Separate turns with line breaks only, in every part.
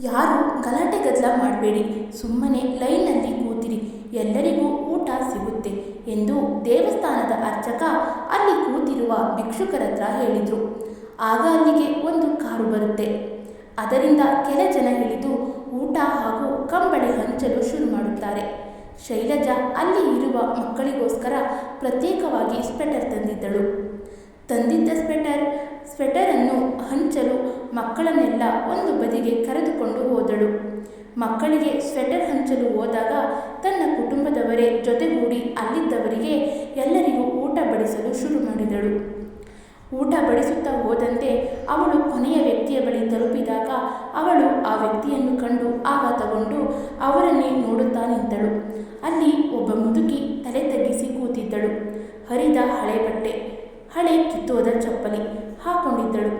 ಯಾರು ಗಲಾಟೆ ಗದ್ದಲ ಮಾಡಬೇಡಿ. ಸುಮ್ಮನೆ ಲೈನ್ನಲ್ಲಿ ಕೂತಿರಿ. ಎಲ್ಲರಿಗೂ ಊಟ ಸಿಗುತ್ತೆ ಎಂದು ದೇವಸ್ಥಾನದ ಅರ್ಚಕ ಅಲ್ಲಿ ಕೂತಿರುವ ಭಿಕ್ಷುಕರ ಹತ್ರ ಹೇಳಿದರು. ಆಗ ಅಲ್ಲಿಗೆ ಒಂದು ಕಾರು ಬರುತ್ತೆ. ಅದರಿಂದ ಕೆಲ ಜನ ಇಳಿದು ಊಟ ಹಾಗೂ ಕಂಬಳಿ ಹಂಚಲು ಶುರು ಮಾಡುತ್ತಾರೆ. ಶೈಲಜಾ ಅಲ್ಲಿ ಇರುವ ಮಕ್ಕಳಿಗೋಸ್ಕರ ಪ್ರತ್ಯೇಕವಾಗಿ ಸ್ವೆಟರ್ ತಂದಿದ್ದಳು. ತಂದಿದ್ದ ಸ್ವೆಟರ್ ಸ್ವೆಟರನ್ನು ಹಂಚಲು ಮಕ್ಕಳನ್ನೆಲ್ಲ ಒಂದು ಬದಿಗೆ ಕರೆದುಕೊಂಡು ಹೋದಳು. ಮಕ್ಕಳಿಗೆ ಸ್ವೆಟರ್ ಹಂಚಲು ಹೋದಾಗ ತನ್ನ ಕುಟುಂಬದವರೇ ಜೊತೆಗೂಡಿ ಅಲ್ಲಿದ್ದವರಿಗೆ ಎಲ್ಲರಿಗೂ ಊಟ ಬಡಿಸಲು ಶುರು ಮಾಡಿದಳು. ಊಟ ಬಡಿಸುತ್ತಾ ಹೋದಂತೆ ಅವಳು ಕೊನೆಯ ವ್ಯಕ್ತಿಯ ಬಳಿ ತಲುಪಿದಾಗ ಅವಳು ಆ ವ್ಯಕ್ತಿಯನ್ನು ಕಂಡು ಆಘಾತಗೊಂಡು ಅವರನ್ನೇ ನೋಡುತ್ತಾ ನಿಂತಳು. ಅಲ್ಲಿ ಒಬ್ಬ ಮುದುಕಿ ತಲೆ ತಗ್ಗಿಸಿ ಕೂತಿದ್ದಳು. ಹರಿದ ಹಳೆ ಬಟ್ಟೆ ಹಳೆ ಕಿತ್ತೋದ ಚಪ್ಪಲಿ ಹಾಕೊಂಡಿದ್ದಳು.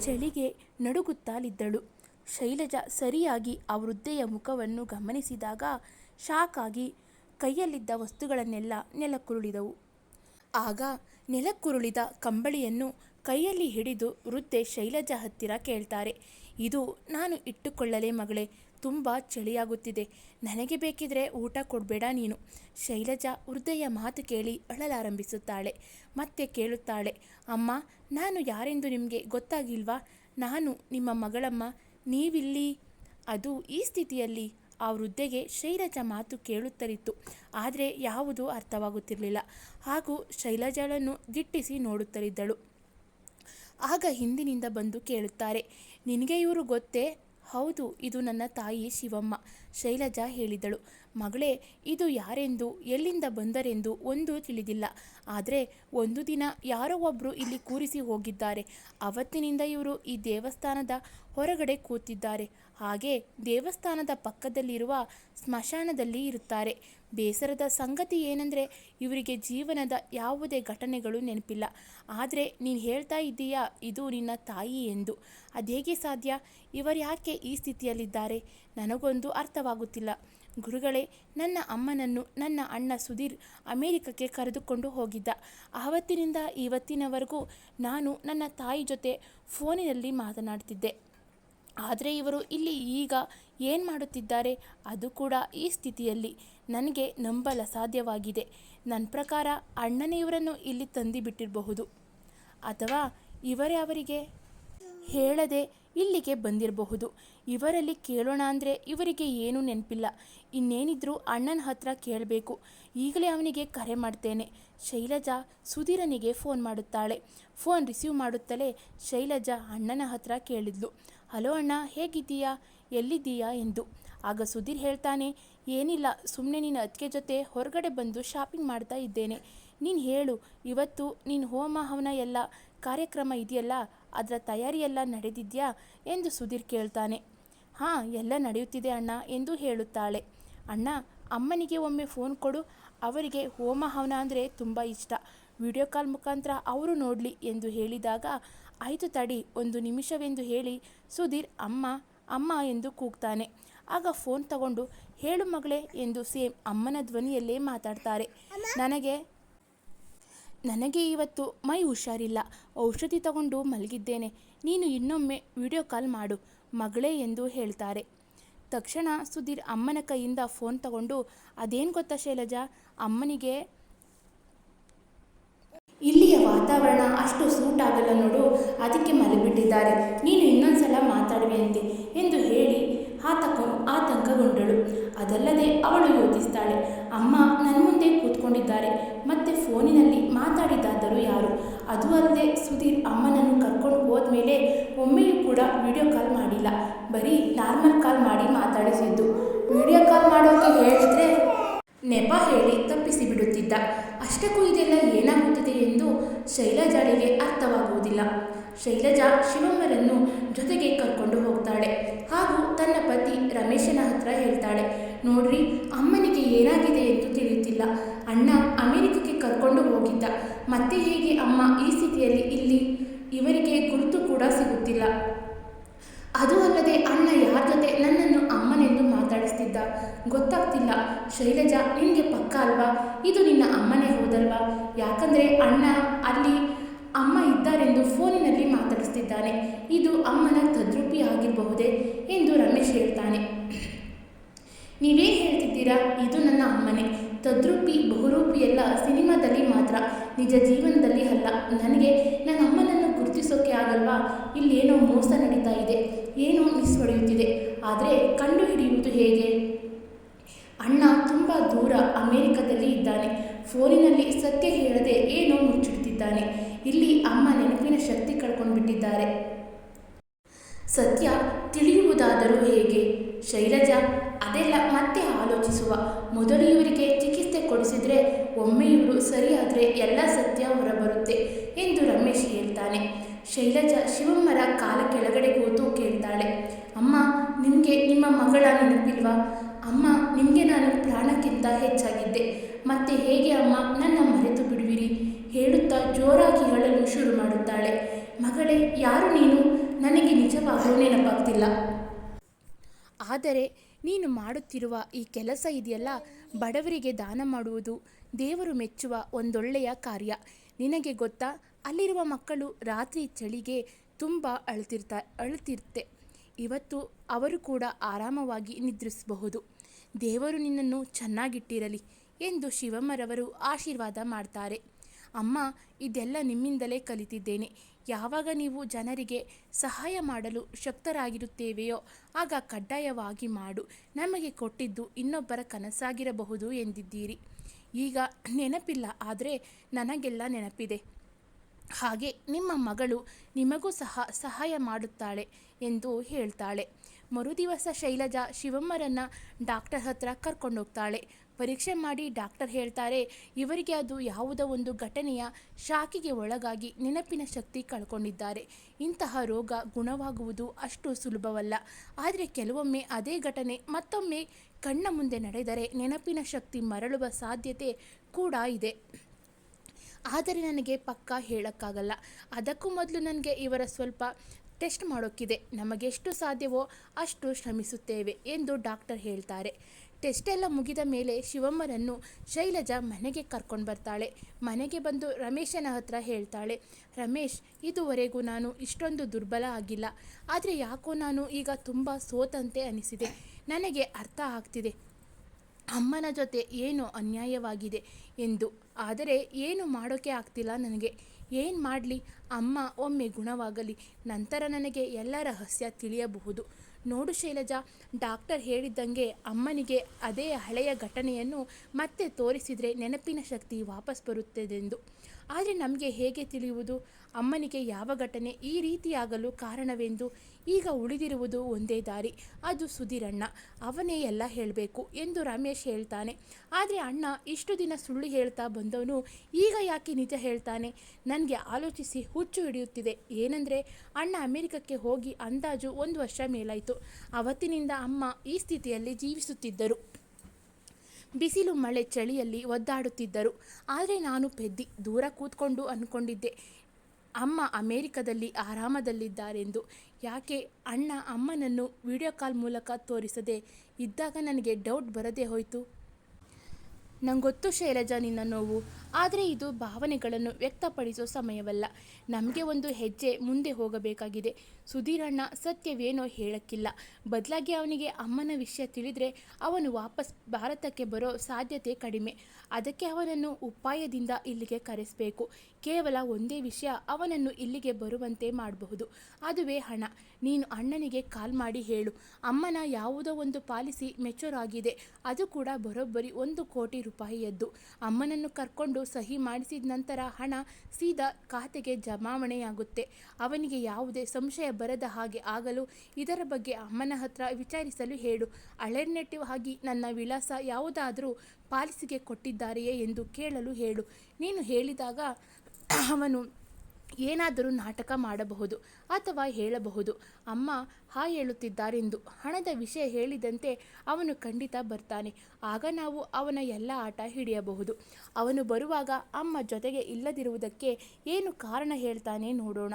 ಚಳಿಗೆ ನಡುಗುತ್ತಲಿದ್ದಳು. ಶೈಲಜಾ ಸರಿಯಾಗಿ ಆ ವೃದ್ಧೆಯ ಮುಖವನ್ನು ಗಮನಿಸಿದಾಗ ಶಾಕಾಗಿ ಕೈಯಲ್ಲಿದ್ದ ವಸ್ತುಗಳನ್ನೆಲ್ಲ ನೆಲಕ್ಕುರುಳಿದವು. ಆಗ ನೆಲಕ್ಕುರುಳಿದ ಕಂಬಳಿಯನ್ನು ಕೈಯಲ್ಲಿ ಹಿಡಿದು ವೃದ್ಧೆ ಶೈಲಜಾ ಹತ್ತಿರ ಕೇಳ್ತಾರೆ, ಇದು ನಾನು ಇಟ್ಟುಕೊಳ್ಳಲೇ ಮಗಳೇ, ತುಂಬ ಚಳಿಯಾಗುತ್ತಿದೆ. ನನಗೆ ಬೇಕಿದ್ರೆ ಊಟ ಕೊಡಬೇಡ ನೀನು. ಶೈಲಜಾ ವೃದ್ಧೆಯ ಮಾತು ಕೇಳಿ ಅಳಲಾರಂಭಿಸುತ್ತಾಳೆ. ಮತ್ತೆ ಕೇಳುತ್ತಾಳೆ, ಅಮ್ಮ, ನಾನು ಯಾರೆಂದು ನಿಮಗೆ ಗೊತ್ತಾಗಿಲ್ವಾ? ನಾನು ನಿಮ್ಮ ಮಗಳಮ್ಮ, ನೀವಿಲ್ಲಿ? ಅದು ಈ ಸ್ಥಿತಿಯಲ್ಲಿ ಆ ವೃದ್ಧೆಗೆ ಶೈಲಜ ಮಾತು ಕೇಳುತ್ತಲಿತ್ತು. ಆದರೆ ಯಾವುದೂ ಅರ್ಥವಾಗುತ್ತಿರಲಿಲ್ಲ. ಹಾಗೂ ಶೈಲಜಳನ್ನು ದಿಟ್ಟಿಸಿ ನೋಡುತ್ತಲಿದ್ದಳು. ಆಗ ಹಿಂದಿನಿಂದ ಬಂದು ಕೇಳುತ್ತಾರೆ, ನಿನಗೆ ಇವರು ಗೊತ್ತೇ? ಹೌದು, ಇದು ನನ್ನ ತಾಯಿ ಶಿವಮ್ಮ, ಶೈಲಜಾ ಹೇಳಿದಳು. ಮಗಳೇ, ಇದು ಯಾರೆಂದು, ಎಲ್ಲಿಂದ ಬಂದರೆಂದು ಒಂದು ತಿಳಿದಿಲ್ಲ. ಆದರೆ ಒಂದು ದಿನ ಯಾರೋ ಒಬ್ಬರು ಇಲ್ಲಿ ಕೂರಿಸಿ ಹೋಗಿದ್ದಾರೆ. ಅವತ್ತಿನಿಂದ ಇವರು ಈ ದೇವಸ್ಥಾನದ ಹೊರಗಡೆ ಕೂತಿದ್ದಾರೆ. ಹಾಗೆ ದೇವಸ್ಥಾನದ ಪಕ್ಕದಲ್ಲಿರುವ ಸ್ಮಶಾನದಲ್ಲಿ ಇರುತ್ತಾರೆ. ಬೇಸರದ ಸಂಗತಿ ಏನಂದರೆ, ಇವರಿಗೆ ಜೀವನದ ಯಾವುದೇ ಘಟನೆಗಳು ನೆನಪಿಲ್ಲ. ಆದರೆ ನೀನು ಹೇಳ್ತಾ ಇದ್ದೀಯಾ, ಇದು ನಿನ್ನ ತಾಯಿ ಎಂದು. ಅದೇಗೆ ಸಾಧ್ಯ? ಇವರು ಯಾಕೆ ಈ ಸ್ಥಿತಿಯಲ್ಲಿದ್ದಾರೆ? ನನಗೊಂದು ಅರ್ಥವಾಗುತ್ತಿಲ್ಲ. ಗುರುಗಳೇ, ನನ್ನ ಅಮ್ಮನನ್ನು ನನ್ನ ಅಣ್ಣ ಸುಧೀರ್ ಅಮೇರಿಕಕ್ಕೆ ಕರೆದುಕೊಂಡು ಹೋಗಿದ್ದ. ಆವತ್ತಿನಿಂದ ಇವತ್ತಿನವರೆಗೂ ನಾನು ನನ್ನ ತಾಯಿ ಜೊತೆ ಫೋನಿನಲ್ಲಿ ಮಾತನಾಡ್ತಿದ್ದೆ. ಆದರೆ ಇವರು ಇಲ್ಲಿ ಈಗ ಏನು ಮಾಡುತ್ತಿದ್ದಾರೆ, ಅದು ಕೂಡ ಈ ಸ್ಥಿತಿಯಲ್ಲಿ ನನಗೆ ನಂಬಲ ಸಾಧ್ಯವಾಗಿದೆ. ನನ್ನ ಪ್ರಕಾರ ಅಣ್ಣನೇ ಇವರನ್ನು ಇಲ್ಲಿ ತಂದಿಬಿಟ್ಟಿರಬಹುದು. ಅಥವಾ ಇವರೇ ಅವರಿಗೆ ಹೇಳದೆ ಇಲ್ಲಿಗೆ ಬಂದಿರಬಹುದು. ಇವರಲ್ಲಿ ಕೇಳೋಣ ಅಂದರೆ ಇವರಿಗೆ ಏನೂ ನೆನಪಿಲ್ಲ. ಇನ್ನೇನಿದ್ರೂ ಅಣ್ಣನ ಹತ್ರ ಕೇಳಬೇಕು. ಈಗಲೇ ಅವನಿಗೆ ಕರೆ ಮಾಡ್ತೇನೆ. ಶೈಲಜಾ ಸುಧೀರನಿಗೆ ಫೋನ್ ಮಾಡುತ್ತಾಳೆ. ಫೋನ್ ರಿಸೀವ್ ಮಾಡುತ್ತಲೇ ಶೈಲಜಾ ಅಣ್ಣನ ಹತ್ರ ಕೇಳಿದ್ಲು. ಹಲೋ ಅಣ್ಣ, ಹೇಗಿದ್ದೀಯಾ? ಎಲ್ಲಿದ್ದೀಯಾ? ಎಂದು. ಆಗ ಸುಧೀರ್ ಹೇಳ್ತಾನೆ, ಏನಿಲ್ಲ ಸುಮ್ಮನೆ ನಿನ್ನ ಅತ್ತಿಗೆ ಜೊತೆ ಹೊರಗಡೆ ಬಂದು ಶಾಪಿಂಗ್ ಮಾಡ್ತಾ ಇದ್ದೇನೆ. ನೀನು ಹೇಳು, ಇವತ್ತು ನೀನು ಹೋಮ ಹವನ ಎಲ್ಲ ಕಾರ್ಯಕ್ರಮ ಇದೆಯಲ್ಲ ಅದರ ತಯಾರಿಯೆಲ್ಲ ನಡೆದಿದೆಯಾ ಎಂದು ಸುಧೀರ್ ಕೇಳ್ತಾನೆ. ಹಾಂ ಎಲ್ಲ ನಡೆಯುತ್ತಿದೆ ಅಣ್ಣ ಎಂದು ಹೇಳುತ್ತಾಳೆ. ಅಣ್ಣ ಅಮ್ಮನಿಗೆ ಒಮ್ಮೆ ಫೋನ್ ಕೊಡು ಅವರಿಗೆ ಹೋಮ ಹವನ ಅಂದರೆ ತುಂಬ ಇಷ್ಟ. ವಿಡಿಯೋ ಕಾಲ್ ಮುಖಾಂತರ ಅವರು ನೋಡಲಿ ಎಂದು ಹೇಳಿದಾಗ ಆಯಿತು ತಡಿ ಒಂದು ನಿಮಿಷವೆಂದು ಹೇಳಿ ಸುಧೀರ್ ಅಮ್ಮ ಅಮ್ಮ ಎಂದು ಕೂಗ್ತಾನೆ. ಆಗ ಫೋನ್ ತಗೊಂಡು ಹೇಳು ಮಗಳೇ ಎಂದು ಸೇಮ್ ಅಮ್ಮನ ಧ್ವನಿಯಲ್ಲೇ ಮಾತಾಡ್ತಾರೆ. ನನಗೆ ನನಗೆ ಇವತ್ತು ಮೈ ಹುಷಾರಿಲ್ಲ. ಔಷಧಿ ತಗೊಂಡು ಮಲಗಿದ್ದೇನೆ. ನೀನು ಇನ್ನೊಮ್ಮೆ ವಿಡಿಯೋ ಕಾಲ್ ಮಾಡು, ಮಗಳೇ ಎಂದು ಹೇಳ್ತಾರೆ. ತಕ್ಷಣ ಸುಧೀರ್ ಅಮ್ಮನ ಕೈಯಿಂದ ಫೋನ್ ತಗೊಂಡು, ಅದೇನು ಗೊತ್ತಾ ಶೈಲಜಾ? ಅಮ್ಮನಿಗೆ ಇಲ್ಲಿಯ ವಾತಾವರಣ ಅಷ್ಟು ಸೂಟ್ ಆಗಲ್ಲ ನೋಡು. ಅದಕ್ಕೆ ಮಲಗಿಬಿಟ್ಟಿದ್ದಾರೆ. ನೀನು ಇನ್ನೊಂದ್ಸಲ ಮಾತಾಡುವೆಯಂತೆ ಎಂದು ಹೇಳಿ ಆತಕ ಆತಂಕಗೊಂಡಳು. ಅದಲ್ಲದೆ ಅವಳು ಯೋಚಿಸ್ತಾಳೆ. ಅಮ್ಮ ನನ್ನ ಮುಂದೆ ಕೂತ್ಕೊಂಡಿದ್ದಾರೆ. ಮತ್ತೆ ಫೋನಿನಲ್ಲಿ ಮಾತಾಡಿದ್ದಾದರೂ ಯಾರು? ಅದು ಅಲ್ಲದೆ ಸುಧೀರ್ ಅಮ್ಮನನ್ನು ಕರ್ಕೊಂಡು ಹೋದ್ಮೇಲೆ ಒಮ್ಮೆಯೂ ಕೂಡ ವಿಡಿಯೋ ಕಾಲ್ ಮಾಡಿಲ್ಲ. ಬರೀ ನಾರ್ಮಲ್ ಕಾಲ್ ಮಾಡಿ ಮಾತಾಡಿಸಿದ್ದು. ವಿಡಿಯೋ ಕಾಲ್ ಮಾಡೋಕೆ ಹೇಳಿದ್ರೆ ನೆಪ ಹೇಳಿ ತಪ್ಪಿಸಿ ಬಿಡುತ್ತಿದ್ದ. ಅಷ್ಟಕ್ಕೂ ಇದೆಲ್ಲ ಏನಾಗುತ್ತಿದೆ ಎಂದು ಶೈಲಜಾಳಿಗೆ ಅರ್ಥವಾಗುವುದಿಲ್ಲ. ಶೈಲಜಾ ಶಿವಮ್ಮರನ್ನು ಜೊತೆಗೆ ಕರ್ಕೊಂಡು ಹೋಗ್ತಾಳೆ ಹಾಗೂ ತನ್ನ ಪತಿ ರಮೇಶನ ಹತ್ರ ಹೇಳ್ತಾಳೆ ನೋಡ್ರಿ ಅಮ್ಮನಿಗೆ ಏನಾಗಿದೆ ಎಂದು ತಿಳಿಯುತ್ತಿಲ್ಲ ಅಣ್ಣ ಅಮೆರಿಕಕ್ಕೆ ಕರ್ಕೊಂಡು ಹೋಗಿದ್ದ ಮತ್ತೆ ಹೇಗೆ ಅಮ್ಮ ಈ ಸ್ಥಿತಿಯಲ್ಲಿ ಇಲ್ಲಿ ಇವರಿಗೆ ಗುರುತು ಕೂಡ ಸಿಗುತ್ತಿಲ್ಲ. ಅದು ಅಲ್ಲದೆ ಅಣ್ಣ ಯಾರ ಜೊತೆ ನನ್ನನ್ನು ಅಮ್ಮನೆಂದು ಮಾತಾಡಿಸ್ತಿದ್ದ? ಗೊತ್ತಾಗ್ತಿಲ್ಲ. ಶೈಲಜಾ, ನಿನಗೆ ಪಕ್ಕ ಅಲ್ವಾ? ಇದು ನಿನ್ನ ಅಮ್ಮನೇ ಹೌದಲ್ವಾ? ಯಾಕಂದರೆ ಅಣ್ಣ ಅಲ್ಲಿ ಅಮ್ಮ ಇದ್ದಾರೆಂದು ಫೋನಿನಲ್ಲಿ ಮಾತಾಡಿಸ್ತಿದ್ದಾನೆ. ಇದು ಅಮ್ಮನ ತದ್ರೂಪಿ ಆಗಿರಬಹುದೇ ಎಂದು ರಮೇಶ್ ಹೇಳ್ತಾನೆ. ನೀವೇ ಹೇಳ್ತಿದ್ದೀರಾ? ಇದು ನನ್ನ ಅಮ್ಮನೇ. ತದ್ರೂಪಿ ಬಹುರೂಪಿ ಎಲ್ಲ ಸಿನಿಮಾದಲ್ಲಿ ಮಾತ್ರ. ನಿಜ ಜೀವನದಲ್ಲಿ ಅಲ್ಲ. ನನಗೆ ನನ್ನ ಅಮ್ಮನನ್ನು ಗುರುತಿಸೋಕೆ ಆಗಲ್ವಾ? ಇಲ್ಲೇನೋ ಮೋಸ ನಡೀತಾ ಇದೆ. ಏನೋ ಮಿಸ್ ಹೊಡೆಯುತ್ತಿದೆ. ಆದರೆ ಕಂಡು ಹಿಡಿಯುವುದು ಹೇಗೆ? ಅಣ್ಣ ತುಂಬ ದೂರ ಅಮೆರಿಕದಲ್ಲಿ ಇದ್ದಾನೆ. ಫೋನಿನಲ್ಲಿ ಸತ್ಯ ಹೇಳದೆ ಏನೋ ಮುಚ್ಚಿಡುತ್ತಿದ್ದಾನೆ ಇಲ್ಲಿ ಅಮ್ಮ ನೆನಪಿನ ಶಕ್ತಿ ಕಳ್ಕೊಂಡ್ಬಿಟ್ಟಿದ್ದಾರೆ. ಸತ್ಯ ತಿಳಿಯುವುದಾದರೂ ಹೇಗೆ? ಶೈಲಜಾ ಅದೆಲ್ಲ ಮತ್ತೆ ಆಲೋಚಿಸುವ. ಮೊದಲು ಇವರಿಗೆ ಚಿಕಿತ್ಸೆ ಕೊಡಿಸಿದ್ರೆ ಒಮ್ಮೆ ಇವರು ಸರಿಯಾದರೆ ಎಲ್ಲ ಸತ್ಯ ಹೊರಬರುತ್ತೆ ಎಂದು ರಮೇಶ್ ಹೇಳ್ತಾನೆ. ಶೈಲಜಾ ಶಿವಮ್ಮರ ಕಾಲ ಕೆಳಗಡೆ ಕೂತು ಕೇಳ್ತಾಳೆ. ಅಮ್ಮ, ನಿಮಗೆ ನಿಮ್ಮ ಮಗಳ ನೆನಪಿಲ್ವಾ? ಅಮ್ಮ, ನಿಮಗೆ ನಾನು ಪ್ರಾಣಕ್ಕಿಂತ ಹೆಚ್ಚಾಗಿದ್ದೆ. ಮತ್ತೆ ಹೇಗೆ ಅಮ್ಮ, ನನ್ನ ಮರೆತು ಬಿಡುವಿರಿ? ಹೇಳುತ್ತಾ ಜೋರಾಗಿ ಹೇಳಲು ಶುರು ಮಾಡುತ್ತಾಳೆ. ಮಗಳೇ, ಯಾರು ನೀನು? ನನಗೆ ನಿಜವಾಗಲೂ ನೆನಪಾಗ್ತಿಲ್ಲ. ಆದರೆ ನೀನು ಮಾಡುತ್ತಿರುವ ಈ ಕೆಲಸ ಇದೆಯಲ್ಲ? ಬಡವರಿಗೆ ದಾನ ಮಾಡುವುದು ದೇವರು ಮೆಚ್ಚುವ ಒಂದೊಳ್ಳೆಯ ಕಾರ್ಯ. ನಿನಗೆ ಗೊತ್ತಾ? ಅಲ್ಲಿರುವ ಮಕ್ಕಳು ರಾತ್ರಿ ಚಳಿಗೆ ತುಂಬ ಅಳ್ತಿರ್ತಾ ಅಳ್ತಿರ್ತೆ ಇವತ್ತು ಅವರು ಕೂಡ ಆರಾಮವಾಗಿ ನಿದ್ರಿಸಬಹುದು. ದೇವರು ನಿನ್ನನ್ನು ಚೆನ್ನಾಗಿಟ್ಟಿರಲಿ ಎಂದು ಶಿವಮ್ಮರವರು ಆಶೀರ್ವಾದ ಮಾಡ್ತಾರೆ. ಅಮ್ಮ, ಇದೆಲ್ಲ ನಿಮ್ಮಿಂದಲೇ ಕಲಿತಿದ್ದೇನೆ. ಯಾವಾಗ ನೀವು ಜನರಿಗೆ ಸಹಾಯ ಮಾಡಲು ಶಕ್ತರಾಗಿರುತ್ತೇವೆಯೋ, ಆಗ ಕಡ್ಡಾಯವಾಗಿ ಮಾಡು. ನಮಗೆ ಕೊಟ್ಟಿದ್ದು ಇನ್ನೊಬ್ಬರ ಕನಸಾಗಿರಬಹುದು ಎಂದಿದ್ದೀರಿ. ಈಗ ನೆನಪಿಲ್ಲ, ಆದರೆ ನನಗೆಲ್ಲ ನೆನಪಿದೆ. ಹಾಗೆ ನಿಮ್ಮ ಮಗಳು ನಿಮಗೂ ಸಹ ಸಹಾಯ ಮಾಡುತ್ತಾಳೆ ಎಂದು ಹೇಳ್ತಾಳೆ. ಮರುದಿವಸ ಶೈಲಜಾ ಶಿವಮ್ಮರನ್ನು ಡಾಕ್ಟರ್ ಹತ್ರ ಕರ್ಕೊಂಡೋಗ್ತಾಳೆ. ಪರೀಕ್ಷೆ ಮಾಡಿ ಡಾಕ್ಟರ್ ಹೇಳ್ತಾರೆ, ಇವರಿಗೆ ಅದು ಯಾವುದೋ ಒಂದು ಘಟನೆಯ ಶಾಕಿಗೆ ಒಳಗಾಗಿ ನೆನಪಿನ ಶಕ್ತಿ ಕಳ್ಕೊಂಡಿದ್ದಾರೆ. ಇಂತಹ ರೋಗ ಗುಣವಾಗುವುದು ಅಷ್ಟು ಸುಲಭವಲ್ಲ. ಆದರೆ ಕೆಲವೊಮ್ಮೆ ಅದೇ ಘಟನೆ ಮತ್ತೊಮ್ಮೆ ಕಣ್ಣ ಮುಂದೆ ನಡೆದರೆ ನೆನಪಿನ ಶಕ್ತಿ ಮರಳುವ ಸಾಧ್ಯತೆ ಕೂಡ ಇದೆ. ಆದರೆ ನನಗೆ ಪಕ್ಕಾ ಹೇಳೋಕ್ಕಾಗಲ್ಲ. ಅದಕ್ಕೂ ಮೊದಲು ನನಗೆ ಇವರ ಸ್ವಲ್ಪ ಟೆಸ್ಟ್ ಮಾಡೋಕ್ಕಿದೆ. ನಮಗೆಷ್ಟು ಸಾಧ್ಯವೋ ಅಷ್ಟು ಶ್ರಮಿಸುತ್ತೇವೆ, ಎಂದು ಡಾಕ್ಟರ್ ಹೇಳ್ತಾರೆ. ಟೆಸ್ಟ್ ಎಲ್ಲ ಮುಗಿದ ಮೇಲೆ ಶಿವಮ್ಮರನ್ನು ಶೈಲಜಾ ಮನೆಗೆ ಕರ್ಕೊಂಡು ಬರ್ತಾಳೆ. ಮನೆಗೆ ಬಂದು ರಮೇಶನ ಹತ್ರ ಹೇಳ್ತಾಳೆ, ರಮೇಶ್, ಇದುವರೆಗೂ ನಾನು ಇಷ್ಟೊಂದು ದುರ್ಬಲ ಆಗಿಲ್ಲ. ಆದರೆ ಯಾಕೋ ನಾನು ಈಗ ತುಂಬ ಸೋತಂತೆ ಅನಿಸಿದೆ. ನನಗೆ ಅರ್ಥ ಆಗ್ತಿದೆ. ಅಮ್ಮನ ಜೊತೆ ಏನು ಅನ್ಯಾಯವಾಗಿದೆ ಎಂದು. ಆದರೆ ಏನು ಮಾಡೋಕ್ಕೆ ಆಗ್ತಿಲ್ಲ ನನಗೆ. ಏನು ಮಾಡಲಿ? ಅಮ್ಮ ಒಮ್ಮೆ ಗುಣವಾಗಲಿ. ನಂತರ ನನಗೆ ಎಲ್ಲ ರಹಸ್ಯ ತಿಳಿಯಬಹುದು. ನೋಡು ಶೈಲಜಾ ಡಾಕ್ಟರ್ ಹೇಳಿದ್ದಂಗೆ ಅಮ್ಮನಿಗೆ ಅದೇ ಹಳೆಯ ಘಟನೆಯನ್ನು ಮತ್ತೆ ತೋರಿಸಿದರೆ ನೆನಪಿನ ಶಕ್ತಿ ವಾಪಸ್ ಬರುತ್ತದೆಂದು. ಆದರೆ ನಮಗೆ ಹೇಗೆ ತಿಳಿಯುವುದು? ಅಮ್ಮನಿಗೆ ಯಾವ ಘಟನೆ ಈ ರೀತಿಯಾಗಲು ಕಾರಣವೆಂದು ಈಗ ಉಳಿದಿರುವುದು ಒಂದೇ ದಾರಿ. ಅದು ಸುಧೀರಣ್ಣ. ಅವನೇ ಎಲ್ಲ ಹೇಳಬೇಕು ಎಂದು ರಮೇಶ್ ಹೇಳ್ತಾನೆ. ಆದರೆ ಅಣ್ಣ ಇಷ್ಟು ದಿನ ಸುಳ್ಳು ಹೇಳ್ತಾ ಬಂದವನು ಈಗ ಯಾಕೆ ನಿಜ ಹೇಳ್ತಾನೆ? ನನಗೆ ಆಲೋಚಿಸಿ ಹುಚ್ಚು ಹಿಡಿಯುತ್ತಿದೆ. ಏನಂದರೆ ಅಣ್ಣ ಅಮೆರಿಕಕ್ಕೆ ಹೋಗಿ ಅಂದಾಜು ಒಂದು ವರ್ಷ ಮೇಲಾಯಿತು. ಅವತ್ತಿನಿಂದ ಅಮ್ಮ ಈ ಸ್ಥಿತಿಯಲ್ಲಿ ಜೀವಿಸುತ್ತಿದ್ದರು. ಬಿಸಿಲು ಮಳೆ ಚಳಿಯಲ್ಲಿ ಒದ್ದಾಡುತ್ತಿದ್ದರು. ಆದರೆ ನಾನು ಪೆದ್ದಿ ದೂರ ಕೂತ್ಕೊಂಡು ಅಂದ್ಕೊಂಡಿದ್ದೆ ಅಮ್ಮ ಅಮೇರಿಕದಲ್ಲಿ ಆರಾಮದಲ್ಲಿದ್ದಾರೆಂದು. ಯಾಕೆ ಅಣ್ಣ ಅಮ್ಮನನ್ನು ವಿಡಿಯೋ ಕಾಲ್ ಮೂಲಕ ತೋರಿಸದೆ ಇದ್ದಾಗ ನನಗೆ ಡೌಟ್ ಬರದೇ ಹೋಯಿತು. ನಂಗೊತ್ತು ಶೈಲಜಾ ನಿನ್ನ ನೋವು. ಆದರೆ ಇದು ಭಾವನೆಗಳನ್ನು ವ್ಯಕ್ತಪಡಿಸೋ ಸಮಯವಲ್ಲ. ನಮಗೆ ಒಂದು ಹೆಜ್ಜೆ ಮುಂದೆ ಹೋಗಬೇಕಾಗಿದೆ. ಸುಧೀರಣ್ಣ ಸತ್ಯವೇನೋ ಹೇಳಕ್ಕಿಲ್ಲ. ಬದಲಾಗಿ ಅವನಿಗೆ ಅಮ್ಮನ ವಿಷಯ ತಿಳಿದರೆ ಅವನು ವಾಪಸ್ ಭಾರತಕ್ಕೆ ಬರೋ ಸಾಧ್ಯತೆ ಕಡಿಮೆ. ಅದಕ್ಕೆ ಅವನನ್ನು ಉಪಾಯದಿಂದ ಇಲ್ಲಿಗೆ ಕರೆಸಬೇಕು. ಕೇವಲ ಒಂದೇ ವಿಷಯ, ಅವನನ್ನು ಇಲ್ಲಿಗೆ ಬರುವಂತೆ ಮಾಡಬಹುದು. ಅದುವೇ ಹಣ. ನೀನು ಅಣ್ಣನಿಗೆ ಕಾಲ್ ಮಾಡಿ ಹೇಳು. ಅಮ್ಮನ ಯಾವುದೋ ಒಂದು ಪಾಲಿಸಿ ಮೆಚೂರ್ ಆಗಿದೆ. ಅದು ಕೂಡ ಬರೋಬ್ಬರಿ ಒಂದು ಕೋಟಿ ರೂಪಾಯಿಯದ್ದು. ಅಮ್ಮನನ್ನು ಕರ್ಕೊಂಡು ಸಹಿ ಮಾಡಿಸಿದ ನಂತರ ಹಣ ಸೀದಾ ಖಾತೆಗೆ ಜಮಾವಣೆಯಾಗುತ್ತೆ. ಅವನಿಗೆ ಯಾವುದೇ ಸಂಶಯ ಬರದ ಹಾಗೆ ಆಗಲು ಇದರ ಬಗ್ಗೆ ಅಮ್ಮನ ಹತ್ರ ವಿಚಾರಿಸಲು ಹೇಳು. ಅಲ್ಟರ್ನೇಟಿವ್ ಆಗಿ ನನ್ನ ವಿಳಾಸ ಯಾವುದಾದರೂ ಪಾಲಿಸಿಗೆ ಕೊಟ್ಟಿದ್ದಾರೆಯೇ ಎಂದು ಕೇಳಲು ಹೇಳು. ನೀನು ಹೇಳಿದಾಗ ಅವನು ಏನಾದರೂ ನಾಟಕ ಮಾಡಬಹುದು ಅಥವಾ ಹೇಳಬಹುದು. ಅಮ್ಮ, ಹಾ ಹೇಳುತ್ತಿದ್ದಾರೆಂದು ಹಣದ ವಿಷಯ ಹೇಳಿದಂತೆ ಅವನು ಖಂಡಿತ ಬರ್ತಾನೆ. ಆಗ ನಾವು ಅವನ ಎಲ್ಲ ಆಟ ಹಿಡಿಯಬಹುದು. ಅವನು ಬರುವಾಗ ಅಮ್ಮ ಜೊತೆಗೆ ಇಲ್ಲದಿರುವುದಕ್ಕೆ ಏನು ಕಾರಣ ಹೇಳ್ತಾನೆ ನೋಡೋಣ.